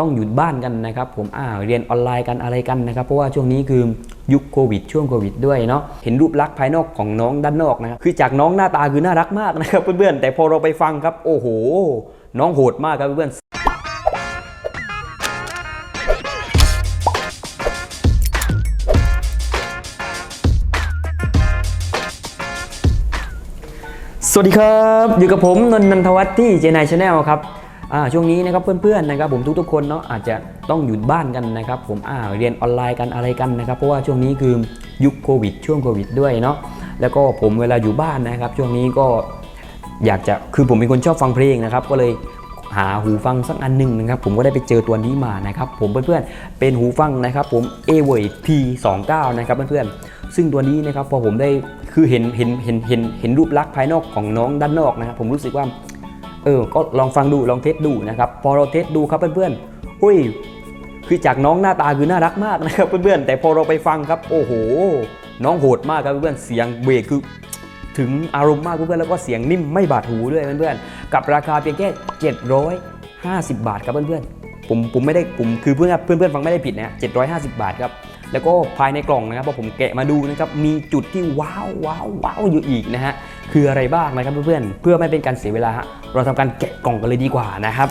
ต้องหยุดบ้านกันนะครับ ผมอ่าเรียนออนไลน์กันอะไรกันนะครับ เพราะว่าช่วงนี้คือยุคโควิด ช่วงโควิดด้วยเนาะเห็นรูปลักษณ์ภายนอกของน้องด้านนอกนะครับคือจากน้องหน้าตาคือน่ารักมากนะครับเพื่อนๆแต่พอเราไปฟังครับ โอ้โห น้องโหดมากครับเพื่อนสวัสดีครับ อยู่กับผมนนท์นันทวัฒน์ที่เจนายชาแนลครับ ช่วงนี้นะครับเพื่อนๆนะครับผมทุกๆคนเนาะอาจจะต้องหยุดบ้านกันนะครับผมอ่าเรียนออนไลน์กันอะไรกันนะครับเพราะว่าช่วงนี้คือยุคโควิด ช่วงโควิดด้วยเนาะแล้วก็ผมเวลาอยู่บ้านนะครับช่วงนี้ก็อยากจะคือผมเป็นคนชอบฟังเพลงนะครับก็เลยหาหูฟังสักอันหนึ่งนะครับผมก็ได้ไปเจอตัวนี้มานะครับผมเพื่อนๆเป็นหูฟังนะครับผม a w a y P29 นะครับเพื่อนๆซึ่งตัวนี้นะครับพอผมได้คือเห็นเห็นเห็นเห็นเห็นรูปลักษณ์ภายนอกของน้องด้านนอกนะครับผมรู้สึกว่า เออ ก็ลองฟังดู ลองเทสดูนะครับ พอเราเทสดูครับเพื่อนๆอุ้ย คือจากน้องหน้าตาคือน่ารักมากนะครับเพื่อนๆ แต่พอเราไปฟังครับ โอ้โห น้องโหดมากครับเพื่อนๆ เสียงเบสคือถึงอารมณ์มากเพื่อนๆ แล้วก็เสียงนิ่มไม่บาดหูด้วยเพื่อนๆ กับราคาเพียงแค่ 750 บาทครับเพื่อนๆ ผมผมไม่ได้ผมคือเพื่อนเพื่อนเพื่อนๆฟังไม่ได้ผิดนะ750บาทครับแล้วก็ภายในกล่องนะครับพอผมแกะมาดูนะครับมีจุดที่ว้าวว้าวว้าวอยู่อีกนะฮะคืออะไรบ้างนะครับเพื่อนๆเพื่อไม่เป็นการเสียเวลาเราทำการแกะกล่องกันเลยดีกว่านะครับ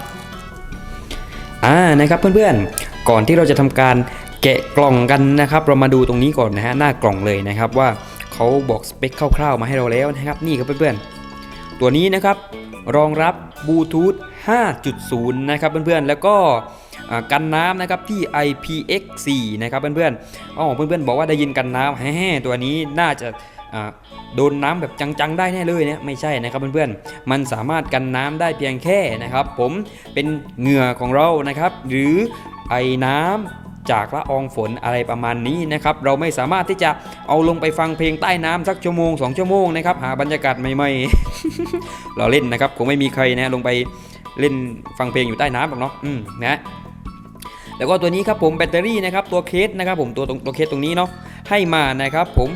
อ่านะครับเพื่อนๆก่อนที่เราจะทำการแกะกล่องกันนะครับ เรามาดูตรงนี้ก่อนนะฮะหน้ากล่องเลยนะครับว่าเขาบอกสเปคคร่าวๆมาให้เราแล้วนะครับ นี่ครับเพื่อนๆตัวนี้นะครับรองรับ บลูทูธ5.0 นะครับเพื่อนๆ แล้วก็กันน้ำนะครับที่ IPX4 นะครับเพื่อนๆอ๋อเพื่อนๆ บอกว่าได้ยินกันน้ำแฮ่ๆตัวนี้น่าจะโดนน้ำแบบจังๆ ได้แน่เลยเนี่ยไม่ใช่นะครับเพื่อนๆ มันสามารถกันน้ำได้เพียงแค่นะครับ ผมเป็นเหงื่อของเรานะครับ หรือไอ้น้ำ จากละอองฝนอะไรประมาณนี้นะครับเราไม่สามารถที่จะเอาลงไปฟังเพลงใต้น้ำสักชั่วโมง2ชั่วโมงนะครับหาบรรยากาศใหม่ๆเราเล่นนะครับคงไม่มีใครนะลงไปเล่นฟังเพลงอยู่ใต้น้ำหรอกเนาะอืมนะแล้วก็ตัวนี้ครับผมแบตเตอรี่นะครับตัวเคสนะครับผมตัวตรงตัวเคสตรงนี้เนาะให้มานะครับผม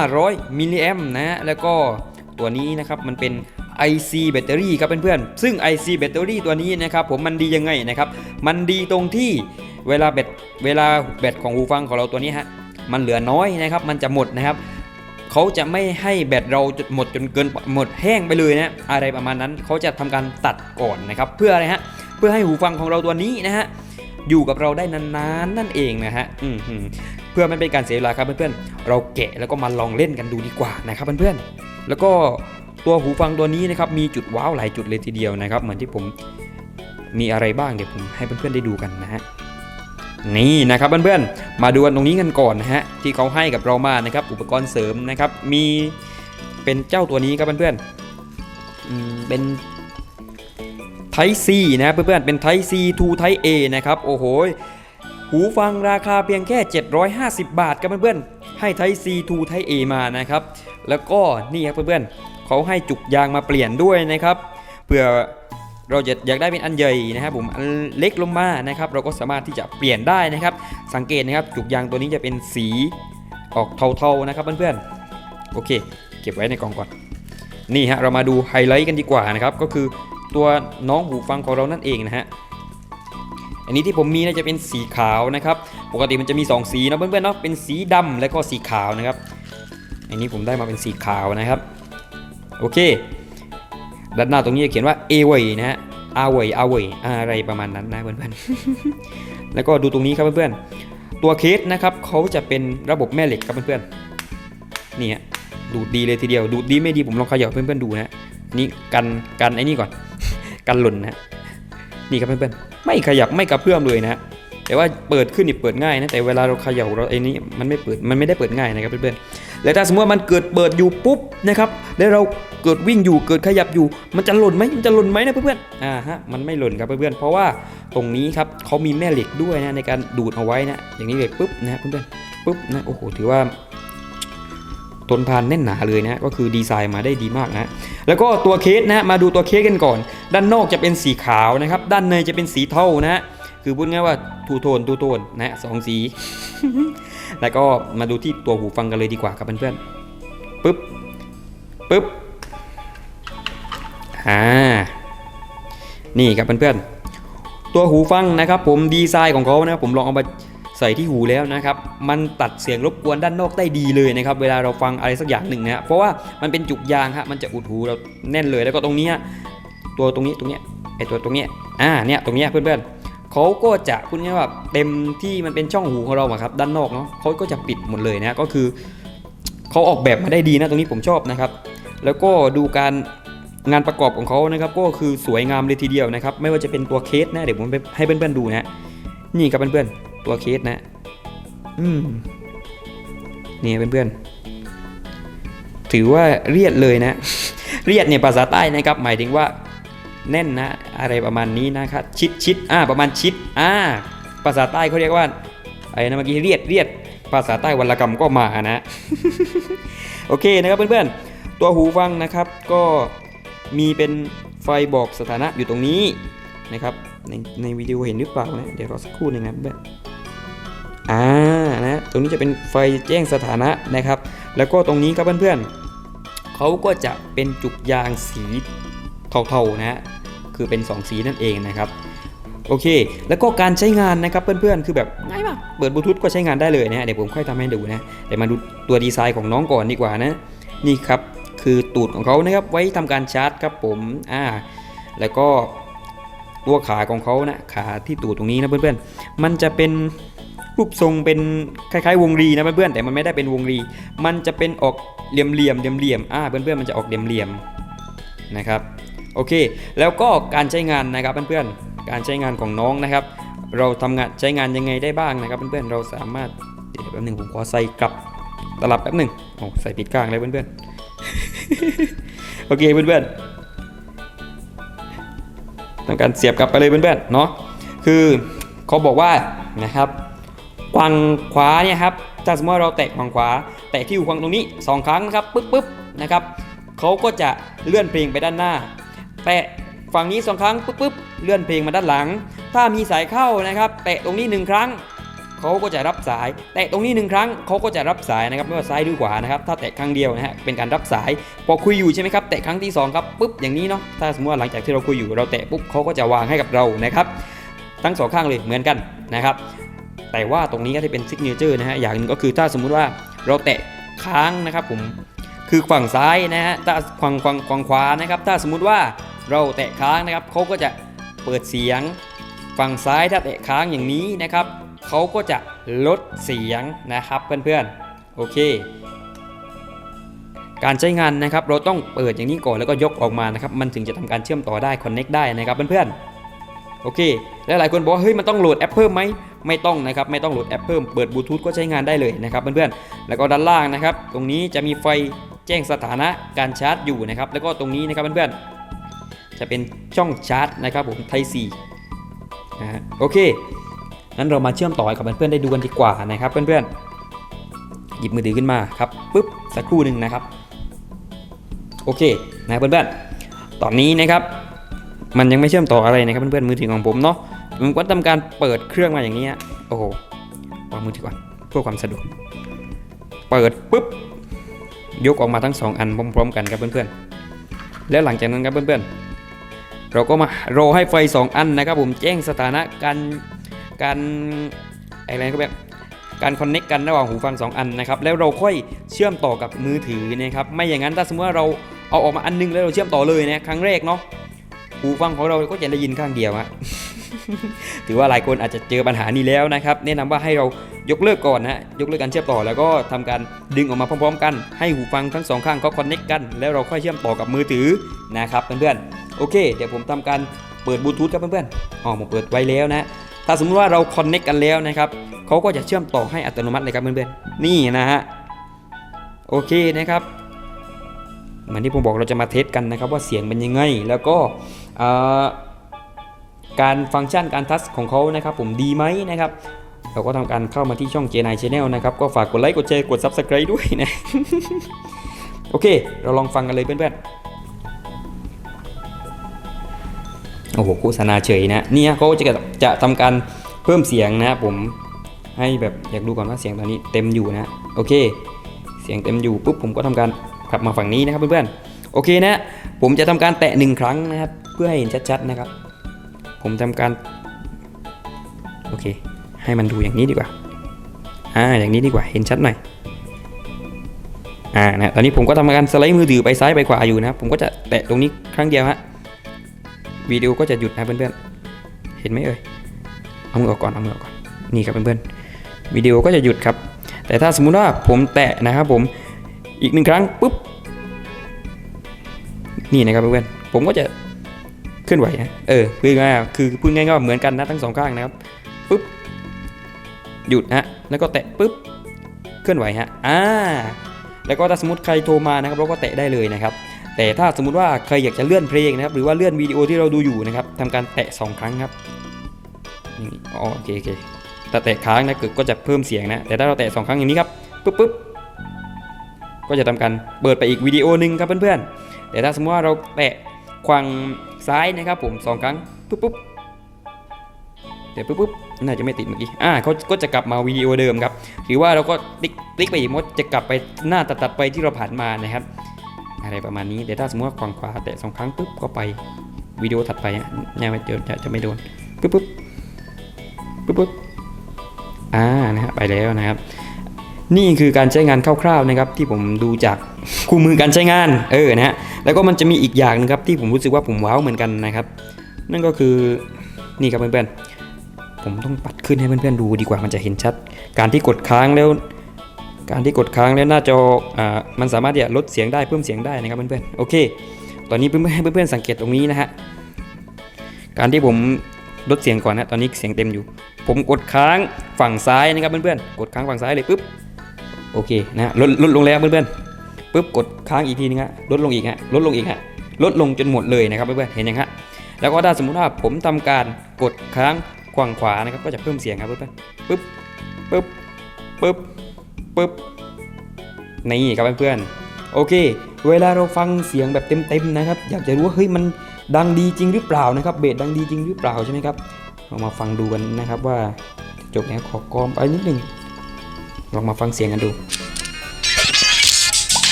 500 มิลลิแอมนะฮะแล้วก็ตัวนี้นะครับมันเป็น IC แบตเตอรี่ครับเพื่อนๆ ซึ่ง IC แบตเตอรี่ตัวนี้นะครับผมมันดียังไงนะครับ มันดีตรงที่เวลาแบตเวลาแบตของหูฟังของเราตัวนี้ฮะ มันเหลือน้อยนะครับ มันจะหมดนะครับ เขาจะไม่ให้แบตเราจหมดจนเกินหมดแห้งไปเลยนะ อะไรประมาณนั้น เขาจะทำการตัดก่อนนะครับ เพื่ออะไรฮะ เพื่อให้หูฟังของเราตัวนี้นะฮะ อยู่กับเราได้นานๆนั่นเองนะฮะเพื่อไม่เป็นการเสียเวลาครับเพื่อนๆ เราแกะแล้วก็มาลองเล่นกันดูดีกว่านะครับเพื่อนๆ แล้วก็ ตัวหูฟังตัวนี้นะครับมีจุดว้าวหลายจุดเลยทีเดียวนะครับ เหมือนที่ผมมีอะไรบ้างเดี๋ยวผมให้เพื่อนๆได้ดูกันนะฮะนี่นะครับเพื่อนๆมาดูกันตรงนี้กันก่อนนะฮะที่เขาให้กับเรามานะครับ อุปกรณ์เสริมนะครับ มีเป็นเจ้าตัวนี้ครับเพื่อนๆอืมเป็น Type C นะเพื่อนๆเป็น Type C to Type A นะครับโอ้โหหูฟังราคาเพียงแค่ 750 บาทครับเพื่อนๆให้ Type C to Type A มานะครับ แล้วก็นี่ครับเพื่อนๆ เขาให้จุกยางมาเปลี่ยนด้วยนะครับเพื่อเราจะอยากได้เป็นอันใหญ่นะครับผมอันเล็กลงมานะครับ เราก็สามารถที่จะเปลี่ยนได้นะครับ สังเกตนะครับจุกยางตัวนี้จะเป็นสีออกเทาๆนะครับเพื่อนๆโอเค เก็บไว้ในกล่องก่อนนี่ฮะเรามาดูไฮไลท์กันดีกว่านะครับก็คือตัวน้องหูฟังของเรานั่นเองนะฮะอันนี้ที่ผมมีน่าจะเป็นสีขาวนะครับ ปกติมันจะมี 2 สีนะเพื่อนๆเนาะเป็นสีดำและก็สีขาวนะครับ อันนี้ผมได้มาเป็นสีขาวนะครับ โอเค ด้านหน้าตรงนี้จะเขียนว่า a w a y นะฮะ a w a y a w a y อะไรประมาณนั้นนะเพื่อนๆ แล้วก็ดูตรงนี้ครับเพื่อนๆ ตัวเคสนะครับเขาจะเป็นระบบแม่เหล็กครับเพื่อนๆ นี่ฮะดูดดีเลยทีเดียวดูดดีไม่ดีผมลองเขย่าให้เพื่อนๆดูนะฮะนี่กันกันไอ้นี่ก่อน กันหล่นนะฮะนี่ครับเพื่อนๆ ไม่ขยับไม่กระเพื่อมเลยนะฮะแต่ว่าเปิดขึ้นนี่เปิดง่ายนะแต่เวลาเราเขย่าเราไอ้นี้มันไม่เปิดมันไม่ได้เปิดง่ายนะครับเพื่อนๆแล้วถ้าสมมติว่ามันเกิดเปิดอยู่ปุ๊บนะครับแล้วเรา เกิดวิ่งอยู่เกิดขยับอยู่ มันจะหล่นไหมมันจะหล่นไหมนะเพื่อนๆอ่าฮะมันไม่หล่นครับเพื่อนๆเพราะว่าตรงนี้ครับเขามีแม่เหล็กด้วยนะในการดูดเอาไว้นะอย่างนี้เลยปุ๊บนะเพื่อนๆปุ๊บนะโอ้โหถือว่าทนทานแน่นหนาเลยนะก็คือดีไซน์มาได้ดีมากนะแล้วก็ตัวเคสนะมาดูตัวเคสกันก่อน ด้านนอกจะเป็นสีขาวนะครับ ด้านในจะเป็นสีเทานะคือพูดง่ายว่าทูโทนทูโทนนะสองสี แล้วก็มาดูที่ตัวหูฟังกันเลยดีกว่าครับเพื่อนๆปึ๊บปึ๊บ อ่านี่ครับเพื่อนๆตัวหูฟังนะครับ ผมดีไซน์ของเขานะครับผมลองเอามาใส่ที่หูแล้วนะครับ มันตัดเสียงรบกวนด้านนอกได้ดีเลยนะครับ เวลาเราฟังอะไรสักอย่างหนึ่งนะฮะเพราะว่ามันเป็นจุกยางฮะมันจะอุดหูเราแน่นเลยแล้วก็ตรงนี้ตัวตรงนี้ตรงเนี้ยไอตัวตรงเนี้ยอ่าเนี่ยตรงเนี้ยเพื่อนๆเขาก็จะพูดง่ายว่าเต็มที่มันเป็นช่องหูของเราครับด้านนอกเนาะเขาก็จะปิดหมดเลยนะก็คือเขาออกแบบมาได้ดีนะตรงนี้ผมชอบนะครับ แล้วก็ดูการ งานประกอบของเขานะครับก็คือสวยงามเลยทีเดียวนะครับ ไม่ว่าจะเป็นตัวเคสนะเดี๋ยวผมไปให้เพื่อนๆดูนะนี่ครับเพื่อนๆตัวเคสนะ อืมนี่เพื่อนๆถือว่าเรียดเลยนะ เรียดเนี่ยภาษาใต้นะครับ หมายถึงว่าแน่นนะ อะไรประมาณนี้นะครับชิดชิดอ่าประมาณชิดอ่าภาษาใต้เขาเรียกว่าไอ้นะเมื่อกี้เรียดเรียดภาษาใต้วรรณกรรมก็มานะ โอเคนะครับเพื่อนๆตัวหูฟังนะครับก็ มีเป็นไฟบอกสถานะอยู่ตรงนี้นะครับในในวิดีโอเห็นหรือเปล่านะเดี๋ยวรอสักครู่หนึ่งนะเพื่อนอ่านะตรงนี้จะเป็นไฟแจ้งสถานะนะครับ แล้วก็ตรงนี้ครับเพื่อนๆเขาก็จะเป็นจุกยางสีเทาๆนะฮะคือเป็น 2 สีนั่นเองนะครับโอเค แล้วก็การใช้งานนะครับเพื่อนๆ คือแบบง่ายมาก เปิดบลูทูธก็ใช้งานได้เลยนะ เดี๋ยวผมค่อยทำให้ดูนะ เดี๋ยวมาดูตัวดีไซน์ของน้องก่อนดีกว่านะ นี่ครับ คือตูดของเขานะครับไว้ทำการชาร์จครับผมอ่าแล้วก็ตัวขาของเขานะขาที่ตูดตรงนี้นะเพื่อนๆ มันจะเป็นรูปทรงเป็นคล้ายๆ วงรีนะเพื่อนๆแต่มันไม่ได้เป็นวงรี มันจะเป็นออกเหลี่ยมๆเหลี่ยมๆอ่าเพื่อนๆมันจะออกเหลี่ยมๆนะครับโอเค แล้วก็การใช้งานนะครับเพื่อนๆการใช้งานของน้องนะครับ เราทำงานใช้งานยังไงได้บ้างนะครับ เพื่อนๆเราสามารถเดี๋ยวแป๊บหนึงผมขอใส่กลับตลับแป๊บหนึงโอ้ใส่ผิดข้างเลยเพื่อนๆ โอเคเพื่อนๆทำการเสียบกลับไปเลยเพื่อนๆเนาะคือเขาบอกว่านะครับฝั่งขวาเนี่ยครับถ้าสมมติว่เราแตะฝั่งขวา แตะที่หูฟังตรงนี้สองครั้งนะครับปึ๊บปึ๊บนะครับเขาก็จะเลื่อนเพลงไปด้านหน้า แตะฝั่งนี้สองครั้งปุ๊บปุ๊บเลื่อนเพลงมาด้านหลัง ถ้ามีสายเข้านะครับ แตะตรงนี้หนึ่งครั้ง เขาก็จะรับสาย แตะตรงนี้หนึ่งครั้งเขาก็จะรับสายนะครับไม่ว่าซ้ายหรือขวานะครับถ้าแตะครั้งเดียวนะฮะเป็นการรับสาย พอคุยอยู่ใช่ไหมครับแตะครั้งที่สองครับปุ๊บอย่างนี้เนาะถ้าสมมติว่าหลังจากที่เราคุยอยู่เราแตะปุ๊บเขาก็จะวางให้กับเรานะครับทั้งสองข้างเลยเหมือนกันนะครับแต่ว่าตรงนี้ก็จะเป็นซิกเนเจอร์นะฮะอย่างหนึงก็คือถ้าสมมุติว่าเราแตะค้างนะครับผมคือฝั่งซ้ายนะฮะถ้าฝั่งฝั่งฝั่งขวานะครับถ้าสมมุติว่าเราแตะค้างนะครับเขาก็จะเปิดเสียงฝั่งซ้ายถ้าแตะค้างอย่างนี้นะครับ เขาก็จะลดเสียงนะครับเพื่อนๆ โอเค การใช้งานนะครับเราต้องเปิดอย่างนี้ก่อนแล้วก็ยกออกมานะครับมันถึงจะทำการเชื่อมต่อได้ connect ได้นะครับเพื่อนๆ โอเคแล้วหลายคนบอกว่าเฮ้ยมันต้องโหลดแอปเพิ่มไหมไม่ต้องนะครับไม่ต้องโหลดแอปเพิ่มเปิดบลูทูธก็ใช้งานได้เลยนะครับเพื่อนๆ แล้วก็ด้านล่างนะครับ ตรงนี้จะมีไฟแจ้งสถานะการชาร์จอยู่นะครับ แล้วก็ตรงนี้นะครับเพื่อนๆ จะเป็นช่องชาร์จนะครับผมไทซีนะฮะโอเค งั้นเรามาเชื่อมต่อให้กับเพื่อนๆได้ดูกันดีกว่านะครับเพื่อนๆหยิบมือถือขึ้นมาครับปุ๊บสักครู่หนึ่งนะครับโอเคนะเพื่อนๆตอนนี้นะครับมันยังไม่เชื่อมต่ออะไรนะครับเพื่อนๆมือถือของผมเนาะผมก็ทำการเปิดเครื่องมาอย่างนี้โอ้โหวางมือถือก่อนเพื่อความสะดวกเปิดปุ๊บยกออกมาทั้งสองอันพร้อมๆกันครับเพื่อนๆแล้วหลังจากนั้นครับเพื่อนๆเราก็มารอให้ไฟ 2 อันนะครับผมแจ้งสถานะการ การอะไรก็แบบการคอนเน็กกันระหว่างหูฟัง 2 อันนะครับแล้วเราค่อยเชื่อมต่อกับมือถือนะครับไม่อย่างนั้นถ้าสมมติว่าเราเอาออกมาอันนึงแล้วเราเชื่อมต่อเลยนะครั้งแรกเนาะหูฟังของเราก็จะได้ยินข้างเดียวฮะถือว่าหลายคนอาจจะเจอปัญหานี้แล้วนะครับ แนะนำว่าให้เรายกเลิกก่อนนะยกเลิกการเชื่อมต่อแล้วก็ทำการดึงออกมาพร้อมๆ กันให้หูฟังทั้งสองข้างเขาคอนเน็กกัน แล้วเราค่อยเชื่อมต่อกับมือถือนะครับเพื่อนๆโอเค เดี๋ยวผมทำการเปิดบลูทูธครับเพื่อนๆอ๋อผมเปิดไว้แล้วนะ ถ้าสมมติว่าเราคอนเน็กกันแล้วนะครับเขาก็จะเชื่อมต่อให้อัตโนมัติเลยครับเพื่อนๆนี่นะฮะโอเคนะครับเหมือนที่ผมบอกเราจะมาเทสกันนะครับ ว่าเสียงเป็นยังไง แล้วก็การฟังก์ชันการทัชของเขานะครับ ผมดีไหมนะครับ เราก็ทำการเข้ามาที่ช่อง J9 Channel นะครับก็ฝากกดไลค์กดแชร์กด Subscribe ด้วยนะ โอเค เราลองฟังกันเลยเพื่อนๆ โอ้โหโฆษณาเฉยนะเนี่ยเขาจะจะทำการเพิ่มเสียงนะผมให้แบบอยากดูก่อนว่าเสียงตอนนี้เต็มอยู่นะโอเค เสียงเต็มอยู่ปุ๊บผมก็ทำการขับมาฝั่งนี้นะครับเพื่อนๆโอเคนะ ผมจะทำการแตะหนึ่งครั้งนะครับ เพื่อให้เห็นชัดๆนะครับ ผมทำการโอเค ให้มันดูอย่างนี้ดีกว่าอ่าอย่างนี้ดีกว่าเห็นชัดหน่อยอ่านะตอนนี้ผมก็ทำการสไลด์มือถือไปซ้ายไปขวาอยู่นะครับผมก็จะแตะตรงนี้ครั้งเดียวฮะ วิดีโอก็จะหยุดนะเพื่อนๆ เห็นไหมเอ่ย เอามือออกก่อน เอามือออกก่อน นี่ครับเพื่อนๆ วิดีโอก็จะหยุดครับ แต่ถ้าสมมุติว่าผมแตะนะครับผม อีกหนึ่งครั้งปุ๊บ นี่นะครับเพื่อนๆ ผมก็จะเคลื่อนไหวนะ เออพูดง่ายคือพูดง่ายๆว่าเหมือนกันนะทั้งสองข้างนะครับปุ๊บ หยุดฮะ แล้วก็แตะปุ๊บ เคลื่อนไหวฮะ อ่า แล้วก็ถ้าสมมติใครโทรมานะครับเราก็แตะได้เลยนะครับ แต่ถ้าสมมุติว่าใครอยากจะเลื่อนเพลงนะครับหรือว่าเลื่อนวิดีโอที่เราดูอยู่นะครับทำการแตะสองครั้งครับนี่อ๋อโอเคโอเคแต่แตะค้างนะเกิดก็จะเพิ่มเสียงนะแต่ถ้าเราแตะสองครั้งอย่างนี้ครับปุ๊บปุ๊บก็จะทำการเปิดไปอีกวิดีโอหนึ่งครับเพื่อนๆแต่ถ้าสมมติว่าเราแตะควางซ้ายนะครับผมสองครั้งปุ๊บปุ๊บเดี๋ยวปุ๊บปุ๊บน่าจะไม่ติดเมื่อกี้ อ่าเขาก็จะกลับมาวิดีโอเดิมครับ หรือว่าเราก็ติ๊กติ๊กไปอีกมดจะกลับไปหน้าตัดตัดไปที่เราผ่านมานะครับ อะไรประมาณนี้แต่ถ้าสมมติว่าขวางขวาแตะสองครั้งปุ๊บก็ไปวิดีโอถัดไปอะเนี่ยไม่เจอจะจะไม่โดนปุ๊บปุ๊บปุ๊บปุ๊บอ่านะฮะไปแล้วนะครับ นี่คือการใช้งานคร่าวๆนะครับที่ผมดูจากคู่มือการใช้งานเออนะฮะแล้วก็มันจะมีอีกอย่างหนึงครับที่ผมรู้สึกว่าผมว้าวเหมือนกันนะครับ นั่นก็คือนี่ครับเพื่อนๆผมต้องปัดขึ้นให้เพื่อนๆดูดีกว่ามันจะเห็นชัด การที่กดค้างแล้ว การที่กดค้างแล้วหน้าจออ่ามันสามารถที่จะลดเสียงได้เพิ่มเสียงได้นะครับเพื่อนๆโอเค ตอนนี้เพื่อนๆให้เพื่อนๆสังเกตตรงนี้นะฮะการที่ผมลดเสียงก่อนนะตอนนี้เสียงเต็มอยู่ ผมกดค้างฝั่งซ้ายนะครับเพื่อนๆกดค้างฝั่งซ้ายเลยปุ๊บโอเคนะลดลดลงแล้วเพื่อนๆปุ๊บกดค้างอีกทีนึงฮะลดลงอีกฮะลดลงอีกฮะลดลงจนหมดเลยนะครับเพื่อนๆเห็นยังฮะแล้วก็ถ้าสมมุติว่าผมทำการกดค้างขวางขวานะครับก็จะเพิ่มเสียงครับเพื่อนๆปึ๊บปึ๊บปึ๊บ ปึ๊บนี่ครับเพื่อนๆโอเค เวลาเราฟังเสียงแบบเต็มๆนะครับ อยากจะรู้ว่าเฮ้ยมันดังดีจริงหรือเปล่านะครับเบสดังดีจริงหรือเปล่าใช่ไหมครับเรามาฟังดูกันนะครับว่าจบแล้วขอกอมไปนิดหนึ่งลองมาฟังเสียงกันดู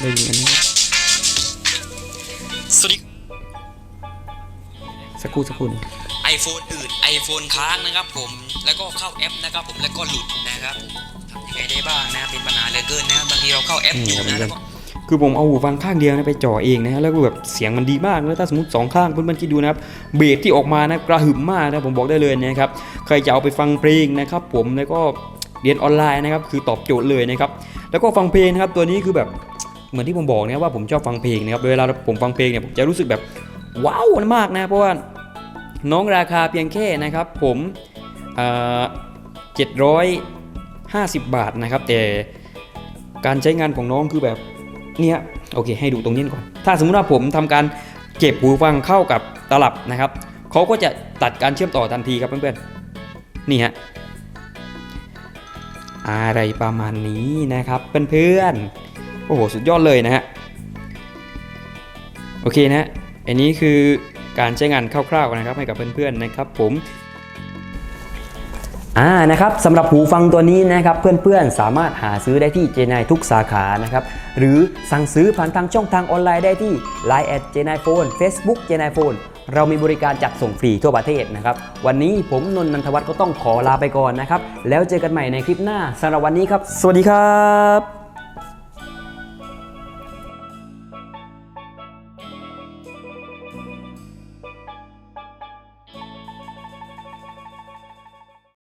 ได้ยินกันไหมครับสวัสดีสักครู่สักครู่หนึ่งไอโฟนอื่น iPhone ค้างนะครับผมแล้วก็เข้าแอปนะครับผมแล้วก็หลุดนะครับผมทำยังไงได้บ้างนะครับเป็นปัญหาเหลือเกินนะครับบางทีเราเข้าแอปอยู่นะแล้วก็คือผมเอาหูฟังข้างเดียวนะไปจ่อเองนะฮะแล้วก็แบบเสียงมันดีมากแล้วถ้าสมมติสองข้างเพื่อนๆคิดดูนะครับเบสที่ออกมานะกระหึ่มมากนะผมบอกได้เลยนะครับใครจะเอาไปฟังเพลงนะครับ ผมแล้วก็เรียนออนไลน์นะครับคือตอบโจทย์เลยนะครับแล้วก็ฟังเพลงนะครับตัวนี้คือแบบเหมือนที่ผมบอกนะครับว่าผมชอบฟังเพลงนะครับเวลาผมฟังเพลงเนี่ยผมจะรู้สึกแบบว้าวมากนะเพราะว่า น้องราคาเพียงแค่นะครับผมเจ็ดร้อยห้าสิบบาทนะครับ แต่การใช้งานของน้องคือแบบเนี่ยโอเค ให้ดูตรงนี้ก่อน ถ้าสมมติว่าผมทำการเก็บหูฟังเข้ากับตลับนะครับเขาก็จะตัดการเชื่อมต่อทันทีครับเพื่อนๆนี่ฮะอะไรประมาณนี้นะครับเพื่อนๆโอ้โหสุดยอดเลยนะฮะโอเคนะอันนี้คือ การใช้งานคร่าวๆนะครับให้กับเพื่อนๆนะครับผมอ่านะครับสำหรับหูฟังตัวนี้นะครับเพื่อนๆ สามารถหาซื้อได้ที่เจนายทุกสาขานะครับหรือสั่งซื้อผ่านทางช่องทางออนไลน์ได้ที่ Line แอดเจนายโฟน Facebook เจนายโฟนเรามีบริการจัดส่งฟรีทั่วประเทศนะครับ วันนี้ผมนนนันทวัฒน์ก็ต้องขอลาไปก่อนนะครับ แล้วเจอกันใหม่ในคลิปหน้าสำหรับวันนี้ครับ สวัสดีครับ